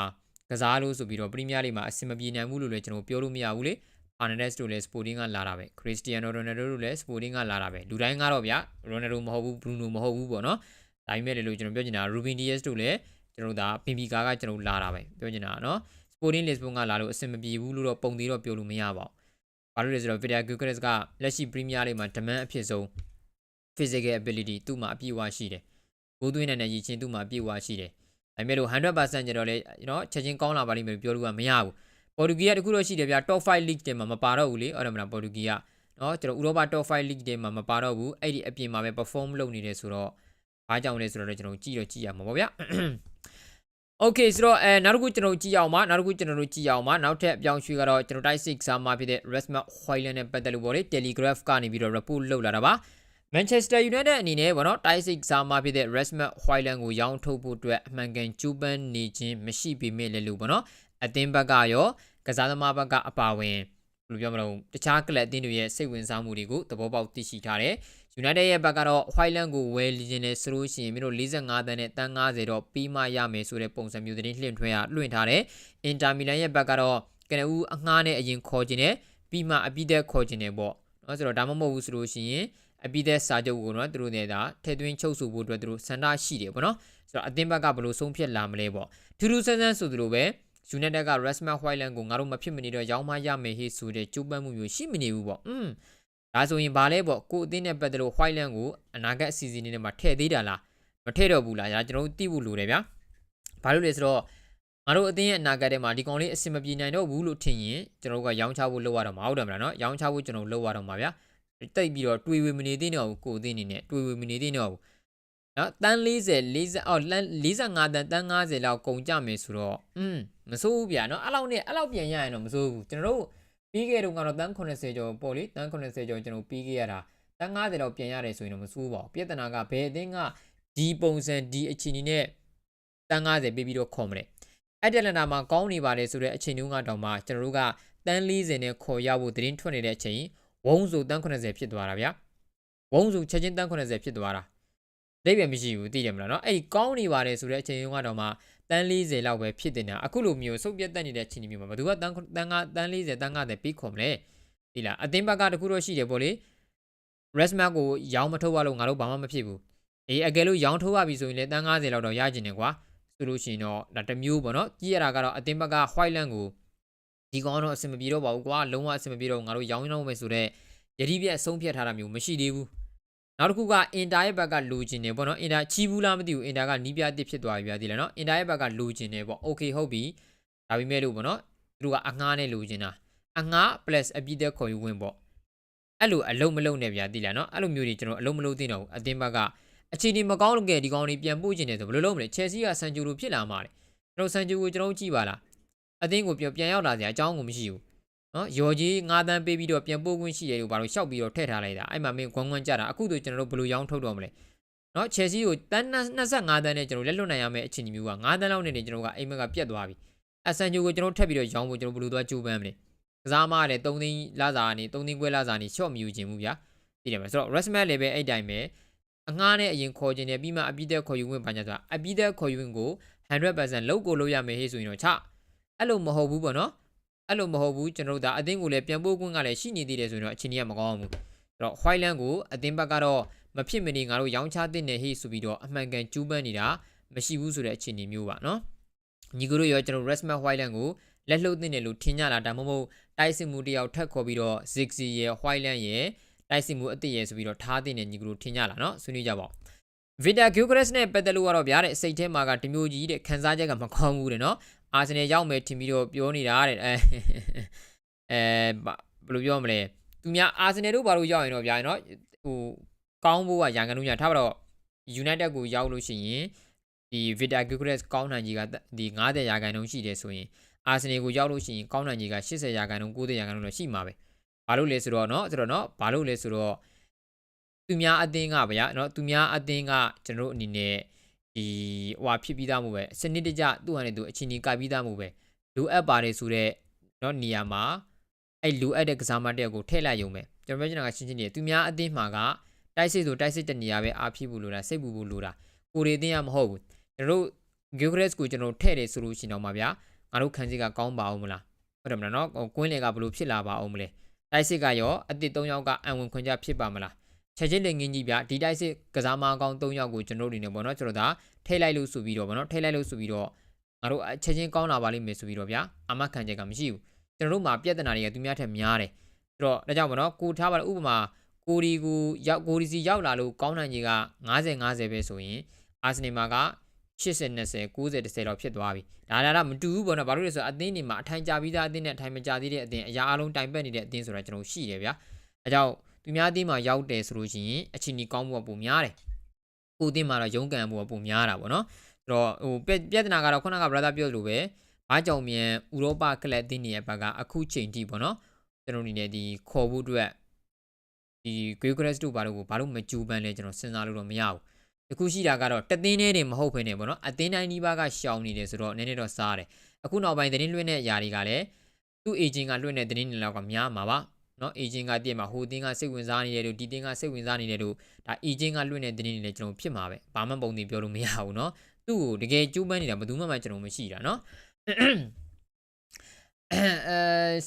ကစားလို့ဆိုပြီးတော့ပရီးမီးယားလိမှာအဆင်မပြေနိုင်ဘူးလို့လည်းကျွန်တော်ပြောလို့မရဘူးလေ Fernandes တို့လည်း Sporting ကလာတာပဲ Cristiano Ronaldo တို့လည်း Sporting ကလာတာပဲလူတိုင်းကတော့ဗျာ Ronaldo မဟုတ်ဘူး Bruno မဟုတ်ဘူးပေါ့နော်ဒါပေမဲ့လည်းလို့ကျွန်တော်ပြောချင်တာ Ruben Dias တို့လည်းကျွန်တော်ဒါ PB ကားကကျွန်တော်လာတာပဲပြောချင်တာနော် Sporting Lisbon ကလာလို့အဆင်မပြေဘူးလို့တော့ပုံသေးတော့ပြောလို့မရပါဘူးဘာလို့လဲဆိုတော့ Vidal Gutierrez ကလက်ရှိ Premier League မှာ demand အဖြစ်ဆုံး physical ability သူ့မှာအပြည့်အဝရှိတယ်ဘိုးသွင်းတဲ့ရည်ချင်းသူ့မှာအပြည့်အဝရှိတယ်ဒါပေမဲ့လို့100%ကျတော့လေနော်ချက်ချင်းကောင်းလာပါလိမ့်မယ်ပြောလို့ကမရဘူးပေါ်တူဂီကတခုတော့ရှိတယ်ဗျာ top 5 league တွေမှာမပါတော့ဘူးလေအဲ့ဒါမှမလားပေါ်တူဂီကနော်ကျွန်တော်ဥရောပ top 5 league တွေမှာမပါတော့ဘူးအဲ့ဒီအပြင်မှာပဲ perform လုပ်နေတယ်ဆိုတော့ဘာကြောင့်လဲဆိုတော့ကျွန်တော်ကြည့်တော့ကြည့်ရမှာပေါ့ဗျာ Okay ဆိုတော့အဲနောက်တစ်ခုကျွန်တော်ကြည့်အောင်ပါနောက်တစ်ခုကျွန်တော်တို့ကြည့်အောင်ပါနောက်ထပ်အပြောင်းရွှေ့ကတော့ကျွန်တော်တိုက်စစ်စားမှာဖြစ်တဲ့ Rasmus Højlund နဲ့ပတ်သက်လို့ပေါ့လေ Telegraph ကနေပြီးတော့ report လုပ်လာတာပါ Manchester United အနေနဲ့ပေါ့နော်တိုက်စစ်စားမှာဖြစ်တဲ့ Rasmus Højlund ကိုရောင်းထုတ်ဖို့အတွက်အမှန်ကန်ကြိုးပမ်းနေခြင်းမရှိပေမဲ့လည်းလို့ပေါ့နော်အသင်းဘက်ကရောကစားသမားဘက်ကအပါဝင်ဘယ်လိုပြောမလို့တခြားကလပ်အသင်းတွေရဲ့စိတ်ဝင်စားမှုတွေကိုသဘောပေါက်သိရှိထားတယ် United ရဲ့ဘက်ကတော့ Highland ကိုဝယ်လီခြင်းနဲ့ဆိုလို့ရှိရင်မြို့45တန်းနဲ့တန်း90တော့ပြီးမှရမယ်ဆိုတဲ့ပုံစံမျိုးသတင်းလှင့်ထွင်းရလွှင့်ထားတယ်။ Inter Milan ရဲ့ဘက်ကတော့ကနဦးအငှားနဲ့အရင်ခေါ်ခြင်းနဲ့ပြီးမှအပြီးသက်ခေါ်ခြင်းနဲ့ပေါ့။နော်ဆိုတော့ဒါမှမဟုတ်ဘူးဆိုလို့ရှိရင်အပြီးသက်စာချုပ်ကိုတော့သူတို့နေတာထည့်သွင်းချုပ်ဆိုဖို့အတွက်သူတို့စန္ဒရှိတယ်ပေါ့နော်။ဆိုတော့အသင်းဘက်ကဘယ်လိုဆုံးဖြတ်လာမလဲပေါ့။ထူးထူးဆန်းဆန်းဆိုသလိုပဲ United က Rasmus Højlund ကိုငါတို့မဖြစ်မနေတော့ရောင်းမရမယ်ဟေးဆိုတဲ့ကြိုးပမ်းမှုမျိုးရှိမနေဘူးပေါ့။อืม ဒါဆိုရင်ဗာလဲပေါ့ကိုအသင်းနဲ့ပတ်သက်လို့ Whiteland ကိုအနာဂတ်အစီအစဉ်တွေမှာထည့်သေးတာလားမထည့်တော့ဘူးလားဒါကျွန်တော်တို့သိဖို့လိုတယ်ဗျာဘာလို့လဲဆိုတော့ငါတို့အသင်းရဲ့အနာဂတ်ထဲမှာဒီကောင်လေးအဆင်မပြေနိုင်တော့ဘူးလို့ထင်ရင်ကျွန်တော်တို့ကရောင်းချဖို့လုပ်ရတော့မှာဟုတ်တယ်မလားနော်ရောင်းချဖို့ကျွန်တော်လုပ်ရတော့မှာဗျာတိတ်ပြီးတော့တွေးဝေမနေသေးတော့ဘူးကိုအသင်းအနေနဲ့တွေးဝေမနေသေးတော့ဘူးနော်တန်း40 40အော်45တန်းတန်း90လောက်ကုန်ကြမယ်ဆိုတော့อืมမစိုးဘူးဗျာနော်အဲ့လောက်နဲ့အဲ့လောက်ပြန်ရရင်တော့မစိုးဘူးကျွန်တော်တို့ ပြီးခဲ့တော့ကတော့တန်း80ကျော်ပေါ့လေတန်း80ကျော်ကျွန်တော်ပြီးခဲ့ရတာတန်း90လောက်ပြန်ရတယ်ဆိုရင်တော့မစိုးပါဘူးပြဿနာကဘယ်အသင်းကဒီပုံစံဒီအချိန်နဲ့တန်း90ပေးပြီးတော့ခေါ်မလဲအက်တလန်တာမှာကောင်းနေပါလေဆိုတဲ့အချိန်တုန်းကတောင်မှကျွန်တော်တို့ကတန်း40နဲ့ခေါ်ရဖို့သတင်းထွက်နေတဲ့အချိန်ဝုံးစုတန်း80ဖြစ်သွားတာဗျာဝုံးစုချက်ချင်းတန်း80ဖြစ်သွားတာလိပ်ပဲမရှိဘူးသိတယ်မလားเนาะအဲ့ဒီကောင်းနေပါတယ်ဆိုတဲ့အချိန်တုန်းကတော့မှ တန်း40လောက်ပဲဖြစ်တင်တာအခုလိုမျိုးစုပ်ပြတ်တက်နေတဲ့ချိန်မျိုးမှာဘယ်သူကတန်းတန်းကတန်း40တန်း50ပြီးခေါ်မလဲဒီလားအသင်းဘက်ကတခုတော့ရှိတယ်ပေါ့လေ Resma ကိုရောင်းမထုတ်ရလို့ငါတို့ဘာမှမဖြစ်ဘူးအေးအကယ်လို့ရောင်းထုတ်ရပြီဆိုရင်လည်းတန်း90လောက်တော့ရကျင်တယ်ကွာဆိုလို့ရှိရင်တော့ဒါတစ်မျိုးပေါ့နော်ကြည့်ရတာကတော့အသင်းဘက်က Whiteland ကိုဒီကောင်တော့အဆင်မပြေတော့ပါဘူးကွာလုံးဝအဆင်မပြေတော့ငါတို့ရောင်းရောင်းမယ်ဆိုတော့ယတိပြက်ဆုံးဖြတ်ထားတာမျိုးမရှိသေးဘူး နောက်တစ်ခုက inter ရဲ့ဘက်ကလိုချင်တယ်ပေါ့နော် inter ချီးဘူးလားမသိဘူး inter ကနီးပြအစ်ဖြစ်သွားပြီပြသေးလားနော် inter ရဲ့ဘက်ကလိုချင်တယ်ပေါ့ okay ဟုတ်ပြီဒါပေမဲ့လို့ပေါ့နော်သူတို့ကအငှားနဲ့လိုချင်တာအငှား plus အပြည့်တဲ့ခေါ်ယူဝင်ပေါ့အဲ့လိုအလုံးမလုံးနဲ့ပြသေးလားနော်အဲ့လိုမျိုးတွေကျွန်တော်အလုံးမလုံးသိတော့ဘူးအတင်းဘက်ကအခြေအနေမကောင်းလို့ကဲဒီကောင်တွေပြန်ပို့ချင်တယ်ဆိုဘယ်လိုလုပ်မလဲ Chelsea ကဆန်ဂျူလိုဖြစ်လာမှလေကျွန်တော်ဆန်ဂျူကိုကျွန်တော်ကြည့်ပါလားအတင်းကိုပြန်ရောက်လာစရာအကြောင်းကိုမရှိဘူး နော်ရော်ကြီး9တန်းပေးပြီးတော့ပြန်ပို့ခွင့်ရှိတယ်လို့ဘာလို့ရှောက်ပြီးတော့ထည့်ထားလိုက်တာအဲ့မှာမင်းခွန်းခွန်းကြတာအခုတို့ကျွန်တော်တို့ဘယ်လိုရောင်းထုတ်တော့မလဲနော်ချယ်ဆီကိုတန်း25တန်းနဲ့ကျွန်တော်လက်လွတ်နိုင်ရမယ့်အခြေအနေမျိုးက9တန်းလောက်နဲ့ကျွန်တော်ကအိမ်မက်ကပြတ်သွားပြီအဆန်ဂျူကိုကျွန်တော်ထပ်ပြီးတော့ရောင်းဖို့ကျွန်တော်ဘယ်လိုသွားကြိုးပမ်းမလဲကစားမလည်း3သိန်းလာစာနေ3သိန်းခွဲလာစာနေရှော့မယူခြင်းဘူးဗျာသိတယ်မလားဆိုတော့ Rasmus လည်းပဲအဲ့တိုင်းပဲအငှားနဲ့အရင်ခေါ်ခြင်းနဲ့ပြီးမှအပြီးသက်ခေါ်ယူဝင်ပါညာဆိုတာအပြီးသက်ခေါ်ယူဝင်ကို100%လောက်ကိုလို့ရမယ်ဟေ့ဆိုရင်တော့ချအဲ့လိုမဟုတ်ဘူးပေါ့နော် အဲ့လိုမဟုတ်ဘူးကျွန်တော်တို့ဒါအသင်းကိုလည်းပြန်ပို့ခွင့်ကလည်းရှိနေသေးတယ်ဆိုရင်တော့အခြေအနေကမကောင်းဘူးအဲ့တော့ Whiteland ကိုအသင်းဘက်ကတော့မဖြစ်မနေငါတို့ရောင်းချတဲ့နေဟေ့ဆိုပြီးတော့အမှန်ကန်ကျူးပန်းနေတာမရှိဘူးဆိုတဲ့အခြေအနေမျိုးပါနော်ညီကိုတို့ရောကျွန်တော် Resmat Whiteland ကိုလက်လှုပ်တဲ့နေလို့ထင်ကြလားဒါမှမဟုတ်တိုက်စစ်မှုတယောက်ထပ်ခေါ်ပြီးတော့ Ziggy ရဲ့ Whiteland ရဲ့တိုက်စစ်မှုအစ်စ်ရဲ့ဆိုပြီးတော့ထားတဲ့နေညီကိုတို့ထင်ကြလားနော်ဆွေးနွေးကြပါဦး Vita Gyökeres နဲ့ပတ်သက်လို့ကတော့ဗျာတဲ့စိတ်ထဲမှာကတမျိုးကြီးတဲ့ခံစားချက်ကမကောင်းဘူးတဲ့နော် အာဆင်နယ်ရောက်မယ်ထင်ပြီးတော့ပြောနေတာတဲ့အဲအဲဘယ်လိုပြောမလဲသူများအာဆင်နယ်တို့ဘာလို့ရောက်ရင်တော့ဗျာနော်ဟိုကောင်းဖို့ကရန်ကုန်ညထားပါတော့ United ကိုရောက်လို့ရှိရင်ဒီ Vita Gyökeres ကောင်းနိုင်ကြီးကဒီ90ရာခိုင်နှုန်းရှိတယ်ဆိုရင်အာဆင်နယ်ကိုရောက်လို့ရှိရင်ကောင်းနိုင်ကြီးက80ရာခိုင်နှုန်း90ရာခိုင်နှုန်းတော့ရှိမှာပဲဘာလို့လဲဆိုတော့နော်ဆိုတော့နော်ဘာလို့လဲဆိုတော့ သူများအသင်းကဗျာเนาะသူများအသင်းကကျွန်တော်တို့အနေနဲ့ ဒီဟိုဟာဖြစ်ပြီးသားမှုပဲစနစ်တကျသူ့ဟာနဲ့သူအချင်းကြီးကပ်ပြီးသားမှုပဲလိုအပ်ပါတယ်ဆိုတော့เนาะနေရာမှာအဲ့လိုအပ်တဲ့ကစားမတက်ကိုထည့်လိုက်ရုံပဲကျွန်တော်ပြောချင်တာကရှင်းရှင်းလေးသူများအသင်းမှာကတိုက်စစ်ဆိုတိုက်စစ်တဲ့နေရာပဲအားဖြစ်ဖို့လိုတာစိတ်ပူဖို့လိုတာကိုရီအသင်းကမဟုတ်ဘူးကျွန်တော်တို့ Gyökeres ကိုကျွန်တော်ထည့်တယ်ဆိုလို့ရှိရင်တော့မှာဗျာငါတို့ခံစီကကောင်းပါအောင်မလားဟုတ်တယ်မလားเนาะကွင်းလေကဘလို့ဖြစ်လာပါအောင်မလဲတိုက်စစ်ကရောအသစ်၃ယောက်ကအံဝင်ခွင့်ကြဖြစ်ပါမလား ချက်ချင်းလက်ငင်းကြီးဗျဒီတိုက်စစ်ကစားမအကောင်၃ယောက်ကိုကျွန်တော်တို့အနေနဲ့ပေါ့နော်ကျွန်တော်ဒါထိလိုက်လို့ဆိုပြီးတော့ပေါ့နော်ထိလိုက်လို့ဆိုပြီးတော့ငါတို့ချက်ချင်းကောင်းလာပါလိမ့်မယ်ဆိုပြီးတော့ဗျာအမခံချက်ကမရှိဘူးကျွန်တော်တို့မှာပြဿနာတွေကသူများထက်များတယ်ဆိုတော့ဒါကြောင့်ပေါ့နော်ကိုထားပါလို့ဥပမာကိုဒီကိုရောက်ကိုဒီစီရောက်လာလို့ကောင်းနိုင်ကြီးက90 50ပဲဆိုရင်အာဆင်နယ်မှာက80 20 90 10လောက်ဖြစ်သွားပြီဒါဒါတော့မတူဘူးပေါ့နော်ဘာလို့လဲဆိုတော့အသင်းတွေမှာအထိုင်ကြပြီးသားအသင်းနဲ့အထိုင်မကြသေးတဲ့အသင်းအရာအလုံးတိုင်ပတ်နေတဲ့အသင်းဆိုတာကျွန်တော်ရှိတယ်ဗျာအဲကြောင့် သူများအသင်းမှာရောက်တယ်ဆိုလို့ရှိရင်အချင်းကြီးကောင်းမှုကပုံများတယ်ကိုအသင်းမှာတော့ရုန်းကန်မှုကပုံများတာပေါ့နော်ဆိုတော့ဟိုပြဿနာကတော့ခုနက brother ပြောလို့ပဲဘာကြောင့်မြန်ဥရောပကလပ်အသင်းတွေရဲ့ဘက်ကအခုချိန်ထိပေါ့နော်ကျွန်တော်အနေနဲ့ဒီခေါ်ဖို့အတွက်ဒီ Gyökeres တို့ဘာလို့ကိုဘာလို့မကြိုးပမ်းလဲကျွန်တော်စဉ်းစားလို့တော့မရဘူးတခုရှိတာကတော့တသင်းနဲ့တွေမဟုတ်ဘဲနဲ့ပေါ့နော်အသင်းတိုင်းဒီဘက်ကရှောင်နေတယ်ဆိုတော့နည်းနည်းတော့စားတယ်အခုနောက်ပိုင်းသတင်းလွှင့်တဲ့အရာတွေကလည်းသူ့ agent ကလွှင့်တဲ့သတင်းတွေလောက်ကများမှာပါ နော် agent ကတည့်မှာဟိုတင်းကစိတ်ဝင်စားနေတယ်လို့ဒီတင်းကစိတ်ဝင်စားနေတယ်လို့ဒါ agent ကလွှင့်တဲ့သတင်းတွေလည်းကျွန်တော်ဖြစ်မှာပဲဘာမှပုံသင်ပြောလို့မရဘူးနော်သူ့ကိုတကယ်ကျူးပန်းနေတာဘယ်သူမှမကျွန်တော်မရှိတာနော်အဲ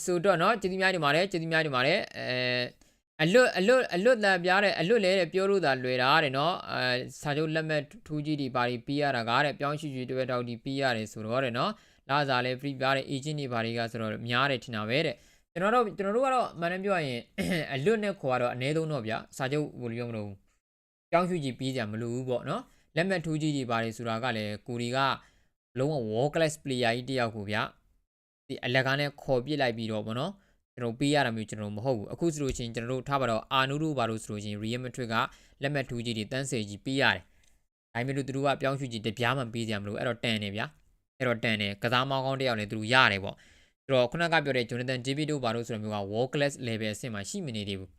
ဆိုတော့နော်ကျေးဇူးများတင်ပါတယ်ကျေးဇူးများတင်ပါတယ်အဲအလွတ်အလွတ်အလွတ်တန်ပြားတဲ့အလွတ်လဲတဲ့ပြောလို့သာလွယ်တာတဲ့နော်အဲစာချုပ်လက်မှတ်ထူးကြီးတွေပါပြီးပြီးရတာကားတဲ့ပြောင်းရွှေ့ရွှေ့တွဲတောက်ဒီပြီးရတယ်ဆိုတော့တဲ့နော်လာစားလဲ free ပြားတဲ့ agent တွေပါတွေကဆိုတော့များတယ်ထင်တာပဲတဲ့ ကျွန်တော်တို့ကျွန်တော်တို့ကတော့မှန်တယ်ပြောရရင်အလွတ်နဲ့ခေါ်တော့အနည်းဆုံးတော့ဗျာစာချုပ်ဘယ်လိုပြောမလို့ပြောင်းရွှေ့ကြီးပြီးကြမလို့ဘူးပေါ့နော်လက်မှတ်ထူးကြီးတွေပါတွေဆိုတာကလည်းကိုရီကလုံးဝ wall class player ကြီးတယောက်ကိုဗျာဒီအလက်ကားနဲ့ခေါ်ပြစ်လိုက်ပြီးတော့ပေါ့နော်ကျွန်တော်ပေးရတာမျိုးကျွန်တော်မဟုတ်ဘူးအခုဆိုလို့ချင်းကျွန်တော်တို့ထားပါတော့အာနူတို့ဘာလို့ဆိုလို့ချင်း Real Madrid ကလက်မှတ်ထူးကြီးတွေတန်းစေကြီးပေးရတယ်ဒါပေမဲ့လို့သူတို့ကပြောင်းရွှေ့ကြီးတပြားမှပေးကြမလို့အဲ့တော့တန်နေဗျာအဲ့တော့တန်နေကစားမောင်းကောင်းတယောက်လည်းသူတို့ရတယ်ပေါ့ ဆိုတော့ခုနကပြောတဲ့ Jonathan JB တို့ဘာလို့ဆိုတော့မျိုးက World Class level အဆင့်မှာရှိမနေသေးဘူး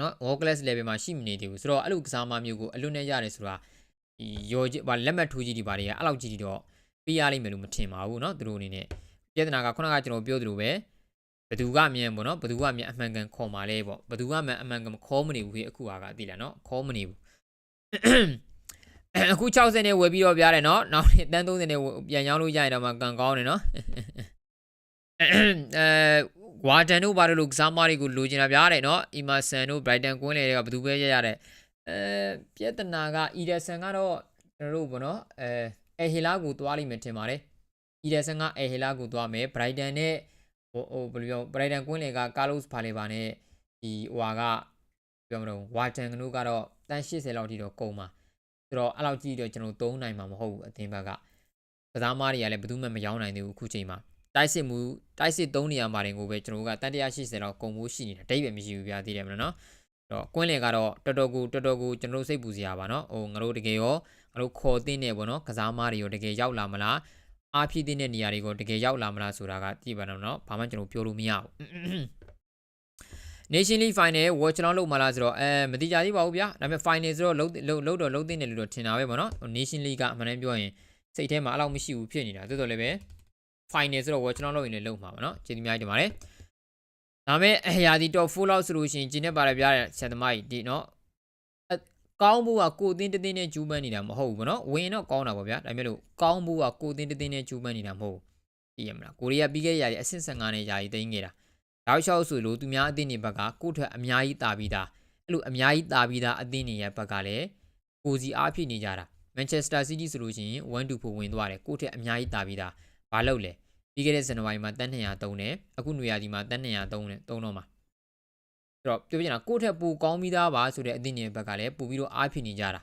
နော် World Class level မှာရှိမနေသေးဘူးဆိုတော့အဲ့လိုကစားမမျိုးကိုအလွတ်နဲ့ရတယ်ဆိုတာဒီရောကြီးဘာလက်မှတ်ထူးကြီးတွေဘာတွေကအဲ့လောက်ကြီးတော့ပေးရလိမ့်မယ်လို့မထင်ပါဘူးเนาะသူတို့အနေနဲ့ပြဿနာကခုနကကျွန်တော်ပြောသလိုပဲဘသူကမြန်ပေါ့နော်ဘသူကမြန်အမှန်ကန်ခေါ်มาလဲပေါ့ဘသူကမြန်အမှန်ကန်ခေါ်မနေဘူးခေအခုဟာကသိလားနော်ခေါ်မနေဘူးအခု60နဲ့ဝယ်ပြီးတော့ပြရတယ်နော်နောက်နေ့တန်း30နဲ့ပြန်ရောင်းလို့ရရင်တော့မှကန်ကောင်းတယ်နော် အဲဝါတန်တို့ဘာလို့လို့ကစားမတွေကိုလိုချင်တာပြရတယ်နော်အီမာဆန်တို့ဘရိုက်တန်ကွင်းလေတွေကဘသူပဲရရတဲ့အဲပြဿနာကအီဒဆန်ကတော့ကျွန်တော်တို့ပေါ့နော်အဲအဲဟီလာကိုသွားလိမ့်မယ်ထင်ပါတယ်အီဒဆန်ကအဲဟီလာကိုသွားမယ်ဘရိုက်တန်နဲ့ဟိုဟိုဘယ်လိုပြောဘရိုက်တန်ကွင်းလေကကာလော့စ်ဖာလေဘာနဲ့ဒီဟိုဟာကပြောမလို့ဝါတန်ကနိုးကတော့တန်80လောက်ထိတော့ကုန်ပါဆိုတော့အဲ့လောက်ကြည့်တော့ကျွန်တော်သုံးနိုင်မှာမဟုတ်ဘူးအသင်းဘက်ကကစားမားတွေကလည်းဘယ်သူမှမရောနိုင်သေးဘူးအခုချိန်မှာ တိုက်စစ်မှုတိုက်စစ်3နေရာမှာတင်ကိုပဲကျွန်တော်ကတန်180လောက်ကုန်ဖို့ရှိနေတာတိတ်ပဲမရှိဘူးပြသေးတယ်မလားနော်အဲ့တော့ကွင်းလေကတော့တော်တော်ကိုတော်တော်ကိုကျွန်တော်စိတ်ပူစရာပါနော်ဟိုငါတို့တကယ်ရောငါတို့ခေါ်သိနေပေါ့နော်ကစားမားတွေရောတကယ်ရောက်လာမလားအားဖြည့်တဲ့နေရာတွေကိုတကယ်ရောက်လာမလားဆိုတာကကြည့်ပါတော့เนาะဘာမှကျွန်တော်ပြောလို့မရဘူး Nation League Final watch လောက်လုပ်မလားဆိုတော့အဲမတိကြသေးပါဘူးဗျာဒါပေမဲ့ Final ဆိုတော့လုံးလုံးတော့လုံးသိနေလို့တော့ထင်တာပဲပေါ့နော် Nation League ကအမှန်တမ်းပြောရင်စိတ်ထဲမှာအဲ့လောက်မရှိဘူးဖြစ်နေတာတိုးတော်လည်းပဲ Final ဆိုတော့ watch လောက်လုပ်ရင်လည်းလုပ်မှာပေါ့နော်ကျေးဇူးများတင်ပါတယ်ဒါပေမဲ့အရာဒီ top 4လောက်ဆိုလို့ရှိရင်ဂျင်းနဲ့ပါတယ်ဗျာဆန်သမိုင်းဒီနော်ကောင်းဖို့ကကိုယ်အတင်းတင်းနဲ့ကျူးပန်းနေတာမဟုတ်ဘူးဗောနော်ဝင်တော့ကောင်းတာဗောဗျာဒါပေမဲ့လို့ကောင်းဖို့ကကိုယ်အတင်းတင်းနဲ့ကျူးပန်းနေတာမဟုတ်ဘူးသိရမလားကိုရီးယားပြီးခဲ့တဲ့ຢာကြီးအဆင့်15နဲ့ຢာကြီးတိန်းခဲ့တာတောက်လျှောက်ဆိုလို့သူများအတင်းတွေဘက်ကကိုယ့်ထက်အများကြီးတာပြီးသားအဲ့လိုအများကြီးတာပြီးသားအတင်းတွေရဲ့ဘက်ကလည်းကိုစီအားဖြစ်နေကြတာမန်ချက်စတာစီးတီးဆိုလို့ရှိရင်1 2ဖို့ဝင်သွားတယ်ကိုယ့်ထက်အများကြီးတာပြီးသားဘာလုပ်လဲ ပြီးခဲ့တဲ့ဇန်နဝါရီမှာတန်း200တုံးတယ်အခုနွေရာသီမှာတန်း200တုံးတယ်တုံးတော့မှာ အဲ့တော့ပြောပြချင်တာကိုယ့်ထက်ပိုကောင်းပြီးသားပါဆိုတဲ့အသင်းတွေဘက်ကလည်းပို့ပြီးတော့အားဖြစ်နေကြတာ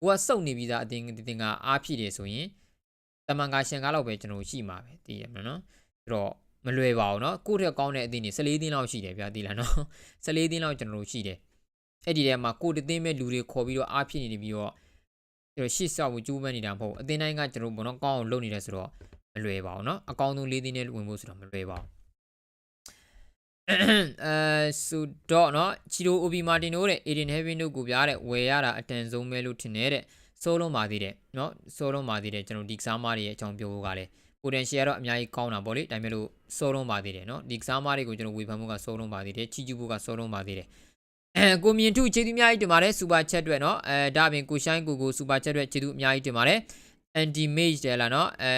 ကိုကစုံနေပြီးသားအသင်းအသင်းကအားဖြစ်တယ်ဆိုရင်တမန်ကရှင်ကားလောက်ပဲကျွန်တော်ရှိမှာပဲသိရမလားနော်အဲ့တော့မလွယ်ပါဘူးเนาะကိုယ့်ထက်ကောင်းတဲ့အသင်းတွေ14သင်းလောက်ရှိတယ်ဗျာသိလားနော်14သင်းလောက်ကျွန်တော်တို့ရှိတယ်အဲ့ဒီထဲမှာကိုယ့်တစ်သင်းမဲ့လူတွေခေါ်ပြီးတော့အားဖြစ်နေပြီးတော့ကျွန်တော်ရှေ့ဆောက်ဖို့ကြိုးပမ်းနေတာမဟုတ်ဘူးအသင်းတိုင်းကကျွန်တော်တို့ဘောနော်ကောင်းအောင်လုပ်နေတယ်ဆိုတော့ မလွယ်ပါဘူးเนาะအကောင်းဆုံး၄သင်းနဲ့ဝင်ဖို့ဆိုတော့မလွယ်ပါဘူး အဲဆိုတော့เนาะချီရိုအိုဘီမာတင်တို့တဲ့အေဒင်ဟက်ဗင်တို့ကိုပြားတဲ့ဝယ်ရတာအတန်ဆုံးပဲလို့ထင်နေတဲ့စိုးလုံးပါသေးတယ်เนาะစိုးလုံးပါသေးတယ်ကျွန်တော်ဒီကစားမတွေရဲ့အကြောင်းပြောဖို့ကလည်း potential ကတော့အများကြီးကောင်းတာပေါ့လေဒါပေမဲ့လို့စိုးလုံးပါသေးတယ်เนาะဒီကစားမတွေကိုကျွန်တော်ဝေဖန်မှုကစိုးလုံးပါသေးတယ်ချီကျူဖို့ကစိုးလုံးပါသေးတယ်အဲကိုမြင့်ထုခြေသူအများကြီးတင်ပါတယ်စူပါချက်အတွက်เนาะအဲဒါပြင်ကိုရှိုင်းကိုကိုစူပါချက်အတွက်ခြေသူအများကြီးတင်ပါတယ် anti mage တယ်လားเนาะအဲ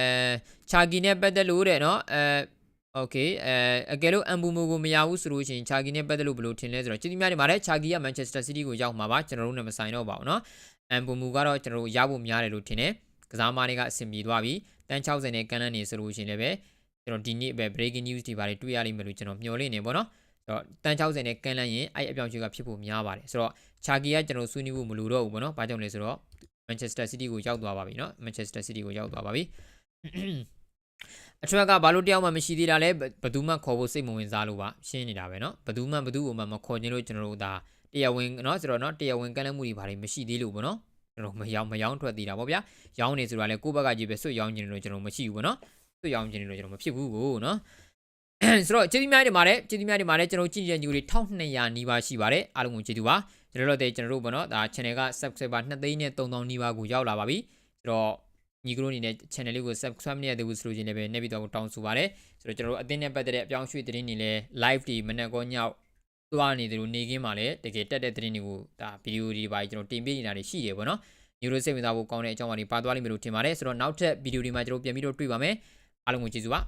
ချာကီနဲ့ပတ်သက်လို့တဲ့เนาะအဲ โอเคအဲအကယ်လို့အမ်ဘူမူကိုမရဘူးဆိုလို့ရှိရင်ချာဂီနဲ့ပတ်သက်လို့ဘယ်လိုထင်လဲဆိုတော့ကျေးဇူးများတင်ပါတယ်ချာဂီကမန်ချက်စတာစီးတီးကိုရောက်မှာပါကျွန်တော်တို့နဲ့မဆိုင်တော့ပါဘူးเนาะအမ်ဘူမူကတော့ကျွန်တော်တို့ရဖို့များတယ်လို့ထင်တယ်ကစားမတွေကအဆင်ပြေသွားပြီတန်း60နဲ့ကန်လန်းနေဆိုလို့ရှိရင်လည်းပဲကျွန်တော်ဒီနေ့ပဲ breaking news တွေပါတယ်တွေ့ရလိမ့်မယ်လို့ကျွန်တော်မျှော်လင့်နေပါတော့ဆိုတော့တန်း60နဲ့ကန်လန်းရင်အဲ့အပြောင်းအရွှေ့ကဖြစ်ဖို့များပါတယ်ဆိုတော့ချာဂီကကျွန်တော်ဆွေးနွေးဖို့မလိုတော့ဘူးပေါ့နော်ဘာကြောင့်လဲဆိုတော့ Manchester City ကိုရောက်သွားပါပြီเนาะ Manchester City ကိုရောက်သွားပါပြီ အထွက်ကဘာလို့တယောက်မှမရှိသေးတာလဲဘယ်သူမှခေါ်ဖို့စိတ်မဝင်စားလို့ပါရှင်းနေတာပဲเนาะဘယ်သူမှဘယ်သူ့ကိုမှမခေါ်ခြင်းလို့ကျွန်တော်တို့ဒါတရားဝင်เนาะဆိုတော့เนาะတရားဝင်ကန့်လန့်မှုတွေဘာတွေမရှိသေးလို့ပေါ့เนาะကျွန်တော်မယောင်းမယောင်းထွက်သေးတာပေါ့ဗျာရောင်းနေဆိုတာလဲကိုယ့်ဘက်ကကြီးပဲဆွတ်ရောင်းခြင်းလို့ကျွန်တော်မရှိဘူးပေါ့เนาะဆွတ်ရောင်းခြင်းလို့ကျွန်တော်မဖြစ်ဘူးကိုเนาะဆိုတော့ကျေးဇူးများတင်ပါတယ်ကျေးဇူးများတင်ပါတယ်ကျွန်တော်ကြည့်တဲ့ညီတွေ1200နီးပါးရှိပါတယ်အားလုံးကိုကျေးဇူးပါ ဒီလိုတဲ့ကျွန်တော်တို့ပေါ့နော်ဒါ channel က subscriber 2သိန်းနဲ့3000နီးပါးကိုရောက်လာပါပြီဆိုတော့ညီကတို့အနေနဲ့ channel လေးကို subscribe မလုပ်သေးဘူးဆိုလို့ချင်းလည်းပဲနေပြီးတော့တောင်းဆိုပါရစေဆိုတော့ကျွန်တော်တို့အသင်းနဲ့ပတ်သက်တဲ့အပြောင်းအရွှေ့သတင်းတွေလည်း live ဒီမနက်ကောညောက်သွားနေတယ်လို့နေခင်းမှာလည်းတကယ်တက်တဲ့သတင်းတွေကိုဒါဗီဒီယိုတွေပါကျွန်တော်တင်ပြနေတာတွေရှိတယ်ပေါ့နော်ညီတို့စိတ်ဝင်စားဖို့ကောင်းတဲ့အကြောင်းအရာတွေပါသွားလိမ့်မယ်လို့ထင်ပါတယ်ဆိုတော့နောက်ထပ်ဗီဒီယိုတွေမှာကျွန်တော်ပြန်ပြီးတော့တွေ့ပါမယ်အားလုံးကိုကျေးဇူးပါ